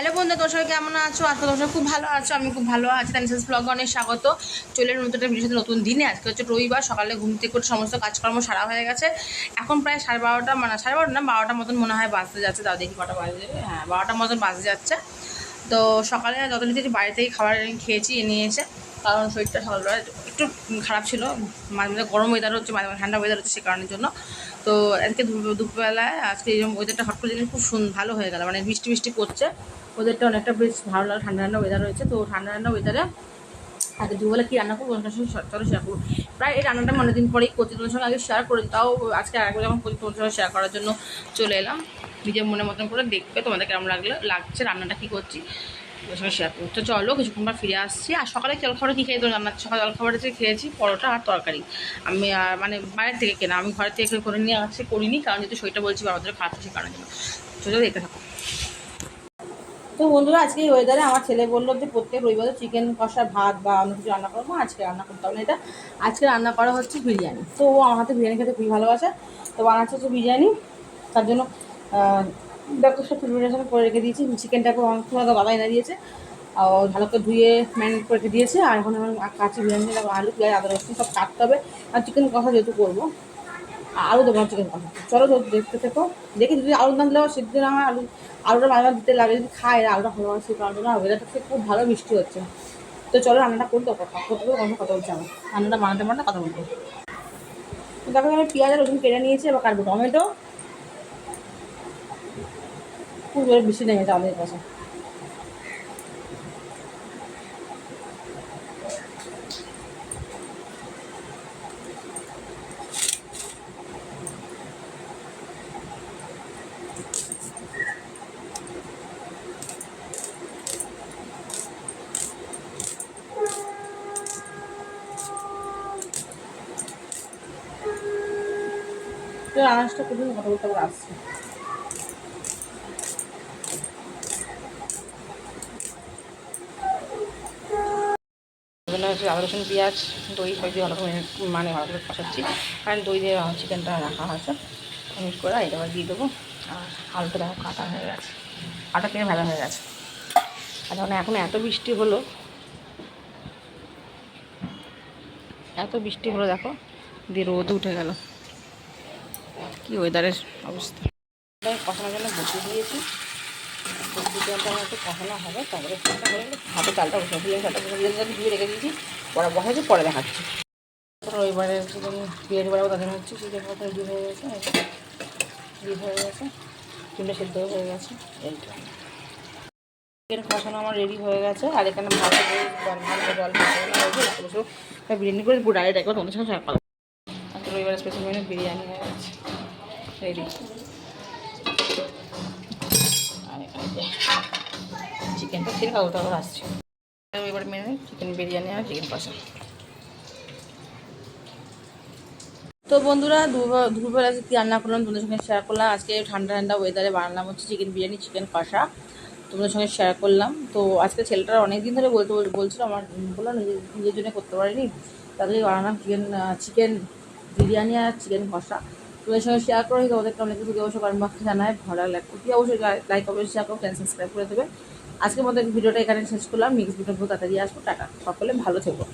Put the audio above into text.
Hello বন্ধু সবাই কেমন আছো? আজকে তোর খুব ভালো আছো, আমি খুব ভালো আছি। তানিসাস ব্লগ অনেক স্বাগত। চলে নতুন একটা ভিডিওর নতুন দিনে। আজকে হচ্ছে রবিবার, সকালে ঘুম থেকে করে সমস্ত কাজকর্ম সারা হয়ে গেছে। এখন প্রায় সাড়ে বারোটা মানে সাড়ে বারোটা না, বারোটার মতন মনে হয় বাসতে যাচ্ছে। তাও দেখি কটা বাজে। হ্যাঁ বারোটার মতন বাজতে যাচ্ছে। তো সকালে যত নিজে বাড়ি থেকে খাবার খেয়েছি, এ নিয়েছে। কারণ শরীরটা সকালবেলা একটু খারাপ ছিল। মাঝে মাঝে গরম ওয়েদার হচ্ছে, মাঝে মাঝে ঠান্ডা ওয়েদার হচ্ছে সে কারণের জন্য। তো আজকে দুপুরবেলায় আজকে এরকম ওয়েদারটা হট করে খুব সুন, ভালো হয়ে গেল। মানে বৃষ্টি বৃষ্টি করছে ওদেরটা অনেকটা বেশ ভালো লাগে ঠান্ডা ঠান্ডা ওয়েদার হয়েছে। তো ঠান্ডা ঠান্ডা ওয়েদারে আগে দুবেলা কী রান্না করব? ওনার সঙ্গে চলো শেয়ার করব। প্রায় এই রান্নাটা আমি অনেকদিন পরেই করছি। তোমার সঙ্গে আগে শেয়ার করি তাও আজকে আরেকবার যখন করছি তোমার সঙ্গে শেয়ার করার জন্য চলে এলাম। নিজের মনের মতন করে দেখবে তোমাদের কেমন লাগল, লাগছে রান্নাটা, কী করছি। তো চলো কিছুক্ষণ পর ফিরে আসছি। আর সকালে জলখাবারে কী খেয়ে রান্না সকালে জলখাবারে যে খেয়েছি, পরোটা আর তরকারি। আমি আর মানে বাইরের থেকে কেনা, আমি ঘরের থেকে করে নিয়ে আসছি করিনি, কারণ যেহেতু শরীরটা বলছি বাবাদের খারাপ সে জন্য চলো দেখতে থাকো। তো বন্ধুরা, আজকে এই ওয়েদারে আমার ছেলে বলল যে প্রত্যেক রবিবারে চিকেন কষা, ভাত বা অন্য কিছু রান্না করব, আজকে রান্না করতে হবে না এটা। আজকে রান্না করা হচ্ছে বিরিয়ানি। তো ও আমার হাতে বিরিয়ানি খেতে খুবই ভালোবাসে, তো বানাচ্ছে হচ্ছে বিরিয়ানি। তার জন্য দেখো, সব প্রিপারেশন করে রেখে দিয়েছি। চিকেনটাকে অনেক সময় বাবা এনে দিয়েছে। আর ভালো করে ধুয়ে, ম্যারিনেট করে রেখে দিয়েছে। আর এখন আমি কাঁচি বিরিয়ানি আলু পেঁয়াজ, আদা রসুন সব কাটতে হবে। আর চিকেন কষা যেহেতু করব, আলু দেবো চিকেন কষা। চলো দেখতে থেকো। দেখি যদি আলু না দিলেও সিদ্ধ না আলু আলুটা মাঝে দিতে লাগে। যদি খায় আলুটা ভালো হয়, সেই কারণে না ওয়েদারটা খুব ভালো বৃষ্টি হচ্ছে। তো চলো রান্নাটা করি তো কথা করতে অন্য কথা বলছি আমার রান্নাটা বানাতে বানাতে কথা বলব। দেখো আমি পেঁয়াজ রসুন কেটে নিয়েছি, এবার কাটবো টমেটো। জোরে বৃষ্টি নেমেছে আমাদের কাছে তো আনাজটা খুবই কথা আবার আসছে। এখানে হচ্ছে আদা রসুন, পেঁয়াজ, দই সব দিয়ে ভালো মানে ভালো করে কষাচ্ছি। কারণ দই দিয়ে চিকেনটা রাখা আছে মিক্স করে এটা দিয়ে দেবো। আর আলুটা দেখো কাটা হয়ে গেছে। আটা পেয়ে ভালো হয়ে গেছে। আর যখন এখন এত বৃষ্টি হলো, এত বৃষ্টি হলো দেখো, দিয়ে রোদ উঠে গেল। কি ওয়েদারের অবস্থা। কষানোর জন্য বসিয়ে দিয়েছি। চিকেনটা আমার একটু কষানো হবে, তারপরে হাতে চালটা বসে বিরিয়ানি চালটা বসে বিরিয়ানি চালটা রেখে দিয়েছি, পরে বসাচ্ছি পরে দেখাচ্ছি। রবিবারে বিরিয়ানি বানাবো তাদের হচ্ছে চিকেন মতো রেডি হয়ে গেছে রেডি হয়ে গেছে চিকেনটা সেদ্ধ হয়ে গেছে এইটা চিকেন কষানো আমার রেডি হয়ে গেছে, আর এখানে ভালো করে জল জল হয়েছে বিরিয়ানি করে পুরো ডাইরেক্ট একবার তোমাদের সঙ্গে আজকে রবিবারে স্পেশাল মেনু বিরিয়ানি হয়ে গেছে রেডি চিকেনটা ঠিক খাব তারপর আসছি। এবার মেনে চিকেন বিরিয়ানি আর চিকেন কষা। তো বন্ধুরা দুপুর- আজকে কী রান্না করলাম? তোমাদের সঙ্গে শেয়ার করলাম। আজকে ঠান্ডা ঠান্ডা ওয়েদারে বানালাম হচ্ছে চিকেন বিরিয়ানি চিকেন কষা। তোমাদের সঙ্গে শেয়ার করলাম। তো আজকে ছেলেটার অনেক দিন ধরে বলতে বল- বলছিল আমার বললাম নিজের জন্য করতে পারিনি। তাদের বানালাম চিকেন চিকেন বিরিয়ানি আর চিকেন কষা। তোমাদের সঙ্গে শেয়ার করে তোমাদের কেমন কিছু অবশ্যই কমেন্ট বক্সে জানায়। ভালো লাগলে অবশ্যই লাইক অবশ্যই শেয়ার করো চ্যানেল সাবস্ক্রাইব করে দেবে। আজকের মতো ভিডিওটা এখানে শেষ করলাম। নেক্সট ভিডিও তাড়াতাড়ি আসব। টাটা। সকলে ভালো থেকো।